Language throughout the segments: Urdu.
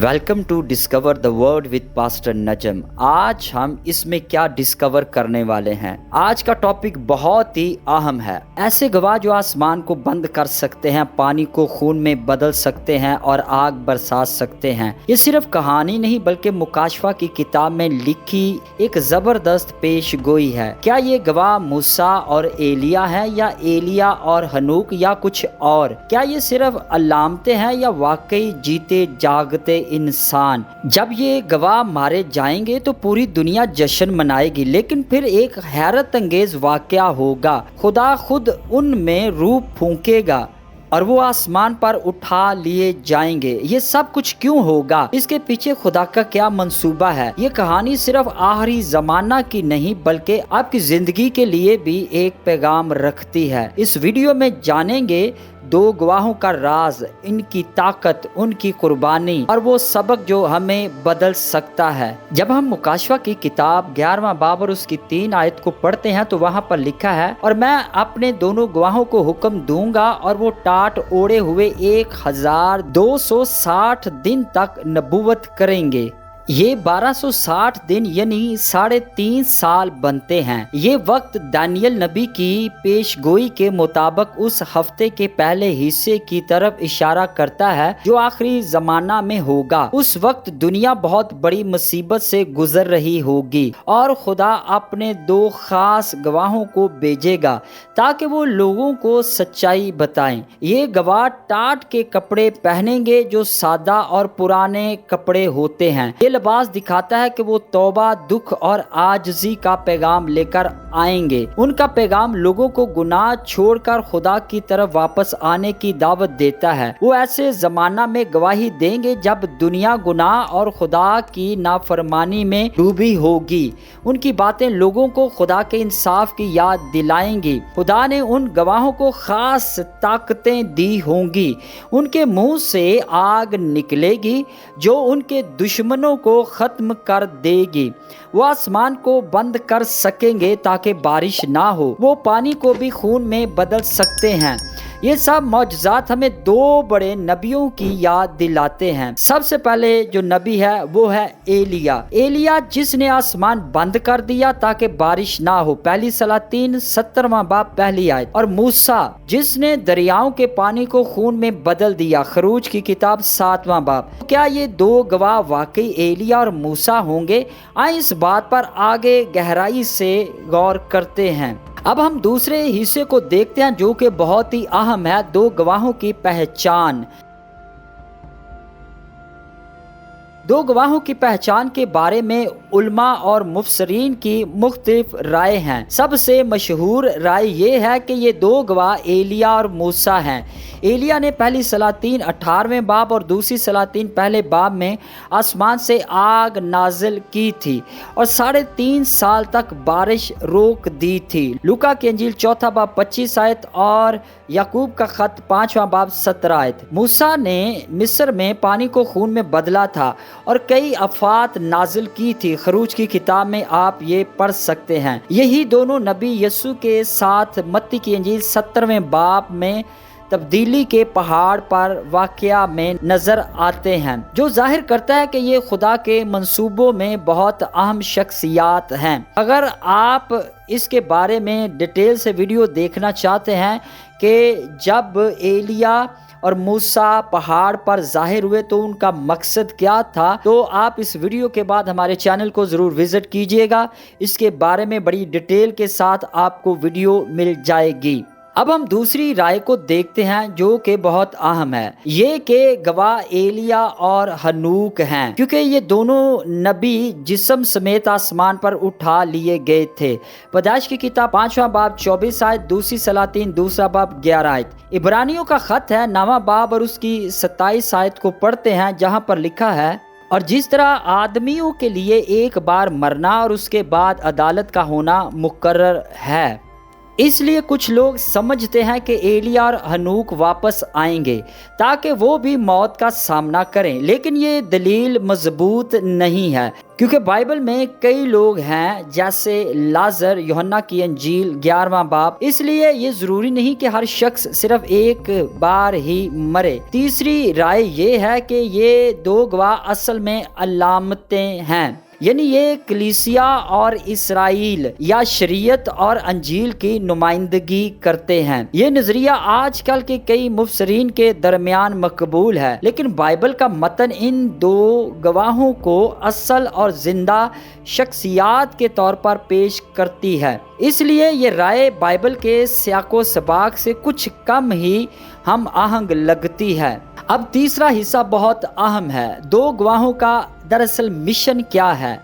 Welcome to discover the word with pastor Najam آج ہم اس میں کیا ڈسکور کرنے والے ہیں؟ آج کا ٹاپک بہت ہی اہم ہے۔ ایسے گواہ جو آسمان کو بند کر سکتے ہیں، پانی کو خون میں بدل سکتے ہیں اور آگ برسا سکتے ہیں۔ یہ صرف کہانی نہیں، بلکہ مکاشفہ کی کتاب میں لکھی ایک زبردست پیش گوئی ہے۔ کیا یہ گواہ موسا اور ایلیا ہے یا ایلیا اور ہنوک یا کچھ اور؟ کیا یہ صرف علامتے ہیں یا واقعی جیتے جاگتے انسان۔ جب یہ گواہ مارے جائیں گے تو پوری دنیا جشن منائے گی، لیکن پھر ایک حیرت انگیز واقعہ ہوگا۔ خدا خود ان میں روپ پھونکے گا اور وہ آسمان پر اٹھا لیے جائیں گے۔ یہ سب کچھ کیوں ہوگا؟ اس کے پیچھے خدا کا کیا منصوبہ ہے؟ یہ کہانی صرف آخری زمانہ کی نہیں، بلکہ آپ کی زندگی کے لیے بھی ایک پیغام رکھتی ہے۔ اس ویڈیو میں جانیں گے دو گواہوں کا راز، ان کی طاقت، ان کی قربانی، اور وہ سبق جو ہمیں بدل سکتا ہے۔ جب ہم مکاشفہ کی کتاب گیارہواں باب اور اس کی تین آیت کو پڑھتے ہیں تو وہاں پر لکھا ہے، اور میں اپنے دونوں گواہوں کو حکم دوں گا اور وہ ٹاٹ اوڑے ہوئے ایک ہزار دو سو ساٹھ دن تک نبوت کریں گے۔ یہ بارہ سو ساٹھ دن یعنی ساڑھے تین سال بنتے ہیں۔ یہ وقت دانیل نبی کی پیش گوئی کے مطابق اس ہفتے کے پہلے حصے کی طرف اشارہ کرتا ہے جو آخری زمانہ میں ہوگا۔ اس وقت دنیا بہت بڑی مصیبت سے گزر رہی ہوگی اور خدا اپنے دو خاص گواہوں کو بھیجے گا تاکہ وہ لوگوں کو سچائی بتائیں۔ یہ گواہ ٹاٹ کے کپڑے پہنیں گے جو سادہ اور پرانے کپڑے ہوتے ہیں۔ یہ لباس دکھاتا ہے کہ وہ توبہ، دکھ اور آجزی کا پیغام لے کر آئیں گے۔ ان کا پیغام لوگوں کو گناہ چھوڑ کر خدا کی طرف واپس آنے کی دعوت دیتا ہے۔ وہ ایسے زمانہ میں گواہی دیں گے جب دنیا گناہ اور خدا کی نافرمانی میں ڈوبی ہوگی۔ ان کی باتیں لوگوں کو خدا کے انصاف کی یاد دلائیں گی۔ خدا نے ان گواہوں کو خاص طاقتیں دی ہوں گی۔ ان کے منہ سے آگ نکلے گی جو ان کے دشمنوں کو ختم کر دے گی۔ وہ آسمان کو بند کر سکیں گے تاکہ بارش نہ ہو۔ وہ پانی کو بھی خون میں بدل سکتے ہیں۔ یہ سب معجزات ہمیں دو بڑے نبیوں کی یاد دلاتے ہیں۔ سب سے پہلے جو نبی ہے وہ ہے ایلیا۔ ایلیا جس نے آسمان بند کر دیا تاکہ بارش نہ ہو۔ پہلی سلاطین سترواں باپ پہلی آئے اور موسا جس نے دریاؤں کے پانی کو خون میں بدل دیا۔ خروج کی کتاب ساتواں باپ کیا یہ دو گواہ واقعی ایلیا اور موسا ہوں گے؟ آئیں اس بات پر آگے گہرائی سے غور کرتے ہیں۔ اب ہم دوسرے حصے کو دیکھتے ہیں جو کہ بہت ہی اہم ہے، دو گواہوں کی پہچان۔ دو گواہوں کی پہچان کے بارے میں علماء اور مفسرین کی مختلف رائے ہیں۔ سب سے مشہور رائے یہ ہے کہ یہ دو گواہ ایلیا اور موسا ہیں۔ ایلیا نے پہلی سلاطین اٹھارہویں باب اور دوسری سلاطین پہلے باب میں آسمان سے آگ نازل کی تھی اور ساڑھے تین سال تک بارش روک دی تھی۔ لکا کی انجیل چوتھا باب پچیس آیت اور یعقوب کا خط پانچواں باب سترہ آیت۔ موسا نے مصر میں پانی کو خون میں بدلا تھا اور کئی افات نازل کی تھی۔ خروج کی کتاب میں آپ یہ پڑھ سکتے ہیں۔ یہی دونوں نبی یسو کے ساتھ متی کی انجیل سترویں باپ میں تبدیلی کے پہاڑ پر واقعہ میں نظر آتے ہیں، جو ظاہر کرتا ہے کہ یہ خدا کے منصوبوں میں بہت اہم شخصیات ہیں۔ اگر آپ اس کے بارے میں ڈیٹیل سے ویڈیو دیکھنا چاہتے ہیں کہ جب ایلیا اور موسا پہاڑ پر ظاہر ہوئے تو ان کا مقصد کیا تھا؟ تو آپ اس ویڈیو کے بعد ہمارے چینل کو ضرور وزٹ کیجیے گا۔ اس کے بارے میں بڑی ڈیٹیل کے ساتھ آپ کو ویڈیو مل جائے گی۔ اب ہم دوسری رائے کو دیکھتے ہیں جو کہ بہت اہم ہے۔ یہ کہ گواہ ایلیا اور ہنوک ہیں، کیونکہ یہ دونوں نبی جسم سمیت آسمان پر اٹھا لیے گئے تھے۔ پیدائش کی کتاب پانچواں باب چوبیس آیت، دوسری سلاطین، دوسرا باب گیارہ آیت۔ عبرانیوں کا خط ہے، نواں باب اور اس کی ستائیس آیت کو پڑھتے ہیں، جہاں پر لکھا ہے، اور جس طرح آدمیوں کے لیے ایک بار مرنا اور اس کے بعد عدالت کا ہونا مقرر ہے۔ اس لیے کچھ لوگ سمجھتے ہیں کہ ایلیا اور ہنوک واپس آئیں گے تاکہ وہ بھی موت کا سامنا کریں۔ لیکن یہ دلیل مضبوط نہیں ہے، کیونکہ بائبل میں کئی لوگ ہیں جیسے لازر یوہنا کی انجیل، گیارہواں باپ۔ اس لیے یہ ضروری نہیں کہ ہر شخص صرف ایک بار ہی مرے۔ تیسری رائے یہ ہے کہ یہ دو گواہ اصل میں علامتیں ہیں۔ یعنی یہ کلیسیا اور اسرائیل یا شریعت اور انجیل کی نمائندگی کرتے ہیں۔ یہ نظریہ آج کل کے کئی مفسرین کے درمیان مقبول ہے، لیکن بائبل کا متن ان دو گواہوں کو اصل اور زندہ شخصیات کے طور پر پیش کرتی ہے۔ اس لیے یہ رائے بائبل کے سیاق و سباق سے کچھ کم ہی ہم آہنگ لگتی ہے۔ اب تیسرا حصہ بہت اہم ہے۔ دو گواہوں کا دراصل مشن کیا ہے؟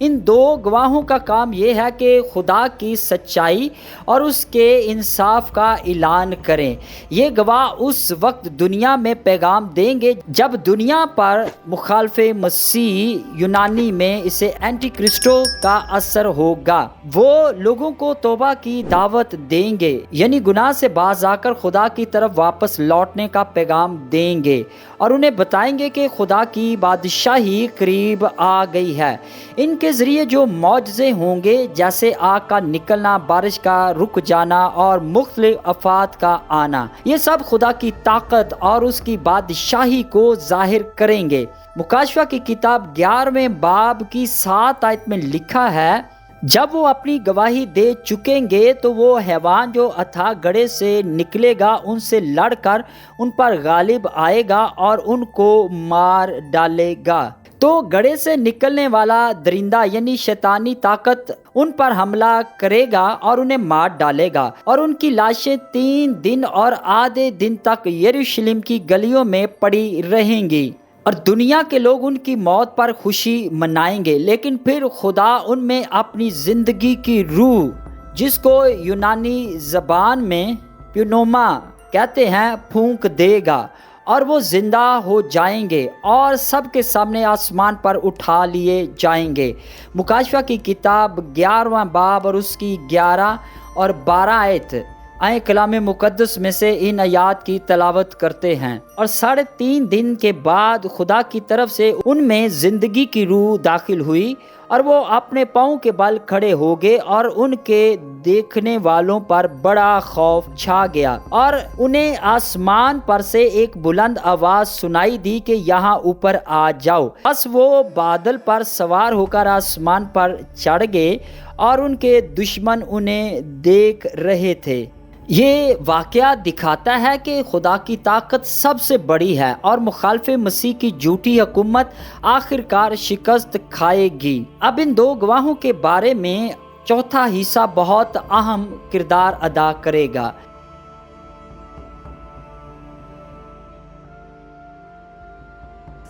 ان دو گواہوں کا کام یہ ہے کہ خدا کی سچائی اور اس کے انصاف کا اعلان کریں۔ یہ گواہ اس وقت دنیا میں پیغام دیں گے جب دنیا پر مخالف مسیح یونانی میں اسے اینٹی کرسٹو کا اثر ہوگا۔ وہ لوگوں کو توبہ کی دعوت دیں گے یعنی گناہ سے باز آ کر خدا کی طرف واپس لوٹنے کا پیغام دیں گے۔ اور انہیں بتائیں گے کہ خدا کی بادشاہی قریب آ گئی ہے۔ ان کے ذریعے جو معجزے ہوں گے، جیسے آگ کا نکلنا، بارش کا رک جانا اور مختلف افات کا آنا، یہ سب خدا کی طاقت اور اس کی بادشاہی کو ظاہر کریں گے۔ مکاشفہ کی کتاب گیارہویں باب کی سات آیت میں لکھا ہے، جب وہ اپنی گواہی دے چکیں گے تو وہ حیوان جو اتھا گڑے سے نکلے گا، ان سے لڑ کر ان پر غالب آئے گا اور ان کو مار ڈالے گا۔ تو گڑے سے نکلنے والا درندہ یعنی شیطانی طاقت ان پر حملہ کرے گا اور انہیں مار ڈالے گا اور ان کی لاشیں تین دن اور آدھے دن تک یروشلم کی گلیوں میں پڑی رہیں گی اور دنیا کے لوگ ان کی موت پر خوشی منائیں گے، لیکن پھر خدا ان میں اپنی زندگی کی روح، جس کو یونانی زبان میں پیونوما کہتے ہیں، پھونک دے گا۔ اور وہ زندہ ہو جائیں گے اور سب کے سامنے آسمان پر اٹھا لیے جائیں گے۔ مکاشفہ کی کتاب گیارہواں باب اور اس کی گیارہ اور بارہ آیت آئیں کلام مقدس میں سے ان آیات کی تلاوت کرتے ہیں۔ اور ساڑھے تین دن کے بعد خدا کی طرف سے ان میں زندگی کی روح داخل ہوئی اور وہ اپنے پاؤں کے بل کھڑے ہو گئے اور ان کے دیکھنے والوں پر بڑا خوف چھا گیا اور انہیں آسمان پر سے ایک بلند آواز سنائی دی کہ یہاں اوپر آ جاؤ۔ بس وہ بادل پر سوار ہو کر آسمان پر چڑھ گئے اور ان کے دشمن انہیں دیکھ رہے تھے۔ یہ واقعہ دکھاتا ہے کہ خدا کی طاقت سب سے بڑی ہے اور مخالف مسیح کی جھوٹی حکومت آخر کار شکست کھائے گی۔ اب ان دو گواہوں کے بارے میں چوتھا حصہ بہت اہم کردار ادا کرے گا۔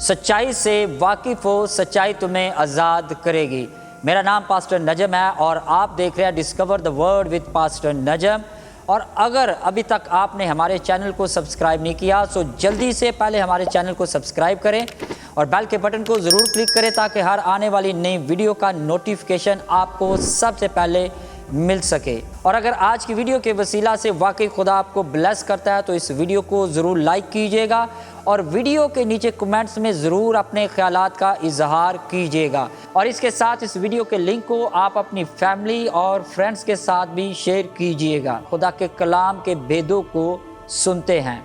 سچائی سے واقف ہو، سچائی تمہیں آزاد کرے گی۔ میرا نام پاسٹر نجم ہے اور آپ دیکھ رہے ہیں discover the word with pastor Najam. اور اگر ابھی تک آپ نے ہمارے چینل کو سبسکرائب نہیں کیا، تو جلدی سے پہلے ہمارے چینل کو سبسکرائب کریں اور بیل کے بٹن کو ضرور کلک کریں تاکہ ہر آنے والی نئی ویڈیو کا نوٹیفیکیشن آپ کو سب سے پہلے مل سکے۔ اور اگر آج کی ویڈیو کے وسیلہ سے واقعی خدا آپ کو بلیس کرتا ہے، تو اس ویڈیو کو ضرور لائک کیجیے گا اور ویڈیو کے نیچے کمنٹس میں ضرور اپنے خیالات کا اظہار کیجیے گا۔ اور اس کے ساتھ اس ویڈیو کے لنک کو آپ اپنی فیملی اور فرینڈز کے ساتھ بھی شیئر کیجیے گا۔ خدا کے کلام کے بیدوں کو سنتے ہیں۔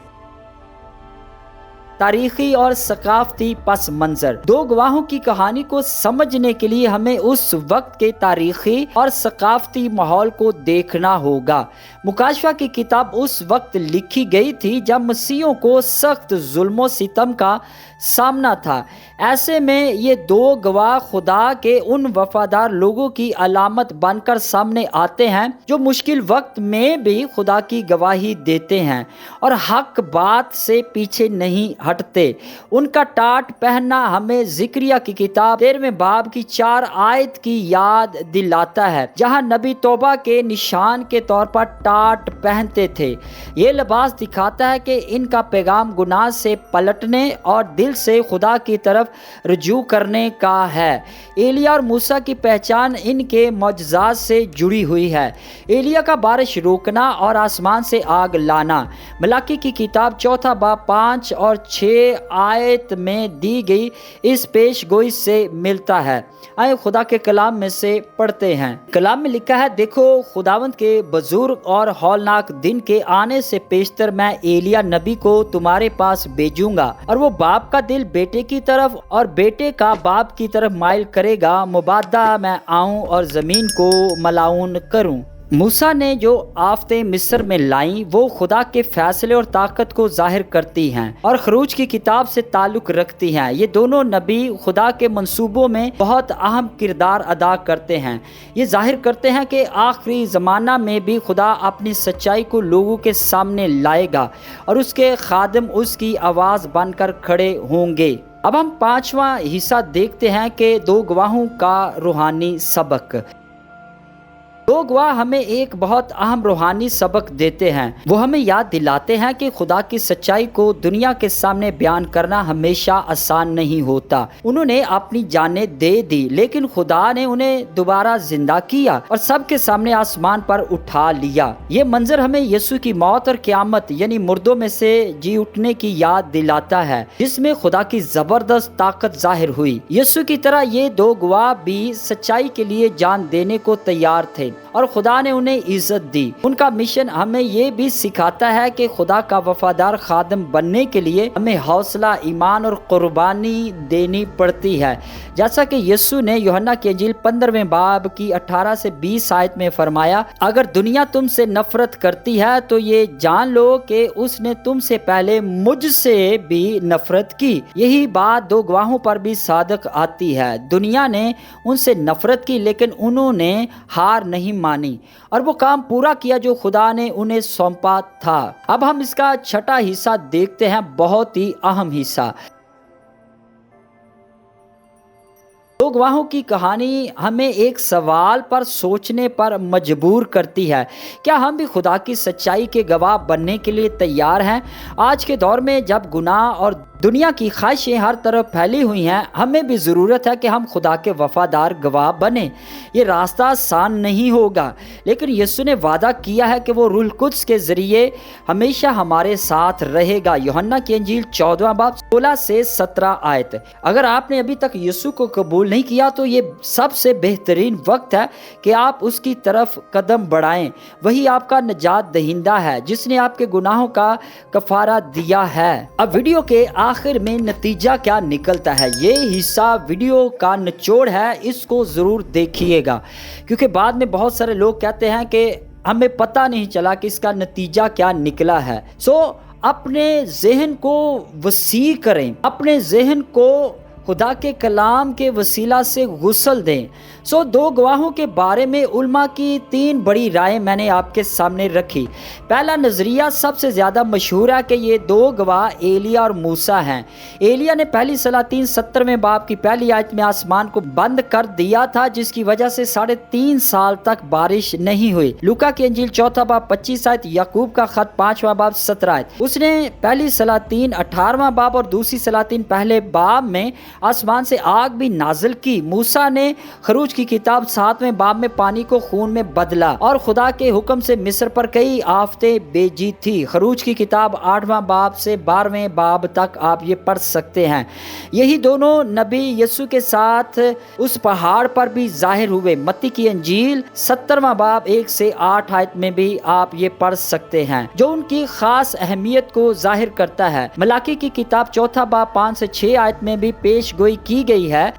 تاریخی اور ثقافتی پس منظر۔ دو گواہوں کی کہانی کو سمجھنے کے لیے ہمیں اس وقت کے تاریخی اور ثقافتی ماحول کو دیکھنا ہوگا۔ مکاشفہ کی کتاب اس وقت لکھی گئی تھی جب مسیحوں کو سخت ظلم و ستم کا سامنا تھا۔ ایسے میں یہ دو گواہ خدا کے ان وفادار لوگوں کی علامت بن کر سامنے آتے ہیں جو مشکل وقت میں بھی خدا کی گواہی دیتے ہیں اور حق بات سے پیچھے نہیں ہٹتے۔ ان کا ٹاٹ پہننا ہمیں ذکریہ کی کتاب تیرویں باب کی چار آیت کی یاد دلاتا ہے، جہاں نبی توبہ کے نشان کے طور پر ٹاٹ پہنتے تھے۔ یہ لباس دکھاتا ہے کہ ان کا پیغام گناہ سے پلٹنے اور دل سے خدا کی طرف رجوع کرنے کا ہے۔ ایلیا اور موسیٰ کی پہچان ان کے معجزات سے جڑی ہوئی ہے۔ ایلیا کا بارش روکنا اور آسمان سے آگ لانا۔ ملاقی کی کتاب چوتھا با پانچ اور چھ آیت میں دی گئی اس پیش گوئی سے ملتا ہے۔ آئے خدا کے کلام میں سے پڑھتے ہیں۔ کلام میں لکھا ہے، دیکھو خداوند کے بزرگ اور ہولناک دن کے آنے سے پیشتر میں ایلیا نبی کو تمہارے پاس بھیجوں گا اور وہ باپ کا دل بیٹے کی طرف اور بیٹے کا باپ کی طرف مائل کرے گا مبادہ میں آؤں اور زمین کو ملاؤن کروں۔ موسا نے جو آفتیں مصر میں لائیں، وہ خدا کے فیصلے اور طاقت کو ظاہر کرتی ہیں اور خروج کی کتاب سے تعلق رکھتی ہیں۔ یہ دونوں نبی خدا کے منصوبوں میں بہت اہم کردار ادا کرتے ہیں۔ یہ ظاہر کرتے ہیں کہ آخری زمانہ میں بھی خدا اپنی سچائی کو لوگوں کے سامنے لائے گا اور اس کے خادم اس کی آواز بن کر کھڑے ہوں گے۔ اب ہم پانچواں حصہ دیکھتے ہیں کہ دو گواہوں کا روحانی سبق۔ دو گواہ ہمیں ایک بہت اہم روحانی سبق دیتے ہیں۔ وہ ہمیں یاد دلاتے ہیں کہ خدا کی سچائی کو دنیا کے سامنے بیان کرنا ہمیشہ آسان نہیں ہوتا۔ انہوں نے اپنی جانیں دے دی، لیکن خدا نے انہیں دوبارہ زندہ کیا اور سب کے سامنے آسمان پر اٹھا لیا۔ یہ منظر ہمیں یسو کی موت اور قیامت یعنی مردوں میں سے جی اٹھنے کی یاد دلاتا ہے، جس میں خدا کی زبردست طاقت ظاہر ہوئی۔ یسو کی طرح یہ دو گواہ بھی سچائی کے لیے جان دینے کو تیار تھے۔ اور خدا نے انہیں عزت دی۔ ان کا مشن ہمیں یہ بھی سکھاتا ہے کہ خدا کا وفادار خادم بننے کے لیے ہمیں حوصلہ، ایمان اور قربانی دینی پڑتی ہے۔ جیسا کہ یسو نے یوہنا کی انجیل پندرہویں باب کی اٹھارہ سے بیس آیت میں فرمایا، اگر دنیا تم سے نفرت کرتی ہے تو یہ جان لو کہ اس نے تم سے پہلے مجھ سے بھی نفرت کی۔ یہی بات دو گواہوں پر بھی صادق آتی ہے۔ دنیا نے ان سے نفرت کی لیکن انہوں نے ہار نہیں نہیں مانی اور وہ کام پورا کیا جو خدا نے انہیں سونپا تھا۔ اب ہم اس کا چھٹا حصہ دیکھتے ہیں، بہت ہی اہم حصہ۔ دو گواہوں کی کہانی ہمیں ایک سوال پر سوچنے پر مجبور کرتی ہے۔ کیا ہم بھی خدا کی سچائی کے گواہ بننے کے لیے تیار ہیں؟ آج کے دور میں جب گناہ اور دنیا کی خواہشیں ہر طرف پھیلی ہوئی ہیں، ہمیں بھی ضرورت ہے کہ ہم خدا کے وفادار گواہ بنیں۔ یہ راستہ آسان نہیں ہوگا، لیکن یسو نے وعدہ کیا ہے کہ وہ رول قدس کے ذریعے ہمیشہ ہمارے ساتھ رہے گا۔ یوہنا کی انجیل چودواں باب سولہ سے سترہ آیت۔ اگر آپ نے ابھی تک یسو کو قبول نہیں کیا تو یہ سب سے بہترین وقت ہے کہ آپ اس کی طرف قدم بڑھائیں۔ وہی آپ کا نجات دہندہ ہے، جس نے آپ کے گناہوں کا کفارہ دیا ہے۔ اب ویڈیو کے آخر میں نتیجہ کیا نکلتا ہے؟ یہ حصہ ویڈیو کا نچوڑ ہے، اس کو ضرور دیکھیے گا۔ کیونکہ بعد میں بہت سارے لوگ کہتے ہیں کہ ہمیں پتہ نہیں چلا کہ اس کا نتیجہ کیا نکلا ہے۔ سو اپنے ذہن کو وسیع کریں۔ اپنے ذہن کو خدا کے کلام کے وسیلہ سے غسل دیں۔ سو دو گواہوں کے بارے میں علماء کی تین بڑی رائے میں نے آپ کے سامنے رکھی۔ پہلا نظریہ سب سے زیادہ مشہور ہے کہ یہ دو گواہ ایلیا اور موسا ہیں۔ ایلیا نے پہلی صلاح تین سترویں باپ کی پہلی آیت میں آسمان کو بند کر دیا تھا، جس کی وجہ سے ساڑھے تین سال تک بارش نہیں ہوئی۔ لوکا کی انجیل چوتھا باپ پچیس آیت، یعقوب کا خط پانچواں باپ سترہ آیت۔ اس نے پہلی صلاح تین اٹھارواں باپ اور دوسری صلاح تین پہلے باب میں آسمان سے آگ بھی نازل کی۔ موسا نے خروج کی کتاب ساتویں باب میں پانی کو خون میں بدلا اور خدا کے حکم سے مصر پر کئی آفتیں بیجی تھی خروج کی کتاب آٹھواں باب سے بارہویں باب تک آپ یہ پڑھ سکتے ہیں۔ یہی دونوں نبی یسو کے ساتھ اس پہاڑ پر بھی ظاہر ہوئے۔ متی کی انجیل سترواں باب ایک سے آٹھ آیت میں بھی آپ یہ پڑھ سکتے ہیں۔ جو ان کی خاص اہمیت کو ظاہر کرتا ہے۔ ملاقی کی کتاب چوتھا باب پانچ سے چھ آیت میں بھی پیش گوئی کی گئی ہے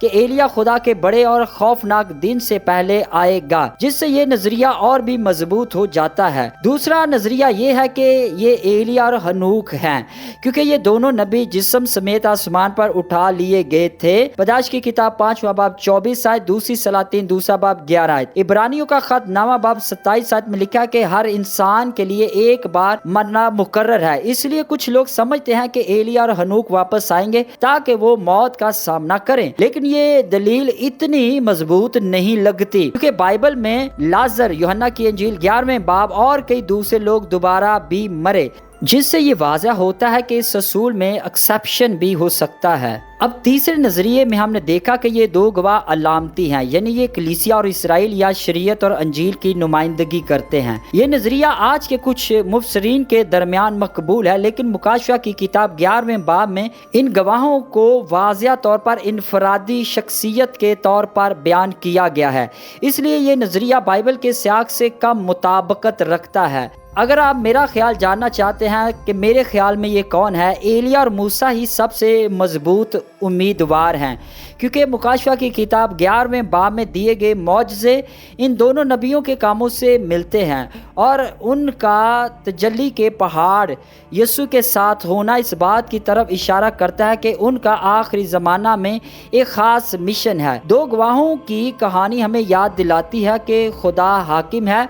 کہ ایلیا خدا کے بڑے اور خوفناک دن سے پہلے آئے گا، جس سے یہ نظریہ اور بھی مضبوط ہو جاتا ہے۔ دوسرا نظریہ یہ ہے کہ یہ ایلیا اور ہنوک ہیں، کیونکہ یہ دونوں نبی جسم سمیت آسمان پر اٹھا لیے گئے تھے۔ پداش کی کتاب پانچواں باب چوبیس آئے دوسری سلاطین، دوسرا باب گیارہ آئے ابرانیوں کا خط نواں باب ستائیس آئے میں لکھا کہ ہر انسان کے لیے ایک بار مرنا مقرر ہے۔ اس لیے کچھ لوگ سمجھتے ہیں کہ ایلیا اور ہنوک واپس آئیں گے تاکہ وہ موت کا سامنا کریں۔ لیکن یہ دلیل اتنی مضبوط نہیں لگتی کیونکہ بائبل میں لازر یوہنا کی انجیل گیارہویں باب اور کئی دوسرے لوگ دوبارہ بھی مرے۔ جس سے یہ واضح ہوتا ہے کہ اس اصول میں ایکسیپشن بھی ہو سکتا ہے۔ اب تیسرے نظریے میں ہم نے دیکھا کہ یہ دو گواہ علامتی ہیں یعنی یہ کلیسیا اور اسرائیل یا شریعت اور انجیل کی نمائندگی کرتے ہیں۔ یہ نظریہ آج کے کچھ مفسرین کے درمیان مقبول ہے، لیکن مکاشفہ کی کتاب گیارہویں باب میں ان گواہوں کو واضح طور پر انفرادی شخصیت کے طور پر بیان کیا گیا ہے۔ اس لیے یہ نظریہ بائبل کے سیاق سے کم مطابقت رکھتا ہے۔ اگر آپ میرا خیال جاننا چاہتے ہیں کہ میرے خیال میں یہ کون ہے، ایلیا اور موسا ہی سب سے مضبوط امیدوار ہیں۔ کیونکہ مکاشفہ کی کتاب گیارہویں باب میں دیے گئے معجزے ان دونوں نبیوں کے کاموں سے ملتے ہیں اور ان کا تجلی کے پہاڑ یسو کے ساتھ ہونا اس بات کی طرف اشارہ کرتا ہے کہ ان کا آخری زمانہ میں ایک خاص مشن ہے۔ دو گواہوں کی کہانی ہمیں یاد دلاتی ہے کہ خدا حاکم ہے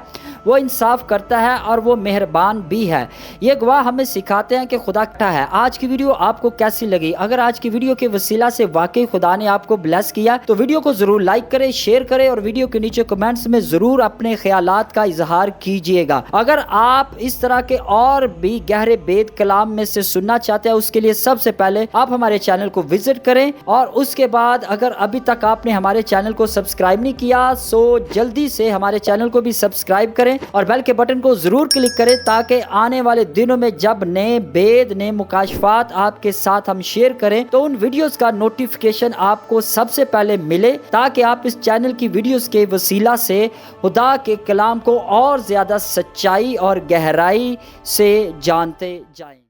وہ انصاف کرتا ہے اور وہ مہربان بھی ہے۔ یہ گواہ ہمیں سکھاتے ہیں کہ خدا کٹا ہے۔ آج کی ویڈیو آپ کو کیسی لگی؟ اگر آج کی ویڈیو کے وسیلہ سے واقعی خدا نے آپ کو بلیس کیا تو ویڈیو کو ضرور لائک کرے شیئر کرے اور ویڈیو کے نیچے کمنٹس میں ضرور اپنے خیالات کا اظہار کیجیے گا۔ اگر آپ اس طرح کے اور بھی گہرے بید کلام میں سے سننا چاہتے ہیں، اس کے لیے سب سے پہلے آپ ہمارے چینل کو وزٹ کریں اور اس کے بعد اگر ابھی تک آپ نے ہمارے چینل کو سبسکرائب نہیں کیا سو جلدی سے ہمارے چینل کو بھی سبسکرائب کریں۔ اور بیل کے بٹن کو ضرور کلک کریں تاکہ آنے والے دنوں میں جب نئے بید، نئے مکاشفات آپ کے ساتھ ہم شیئر کریں، تو ان ویڈیوز کا نوٹیفکیشن آپ کو سب سے پہلے ملے تاکہ آپ اس چینل کی ویڈیوز کے وسیلہ سے خدا کے کلام کو اور زیادہ سچائی اور گہرائی سے جانتے جائیں۔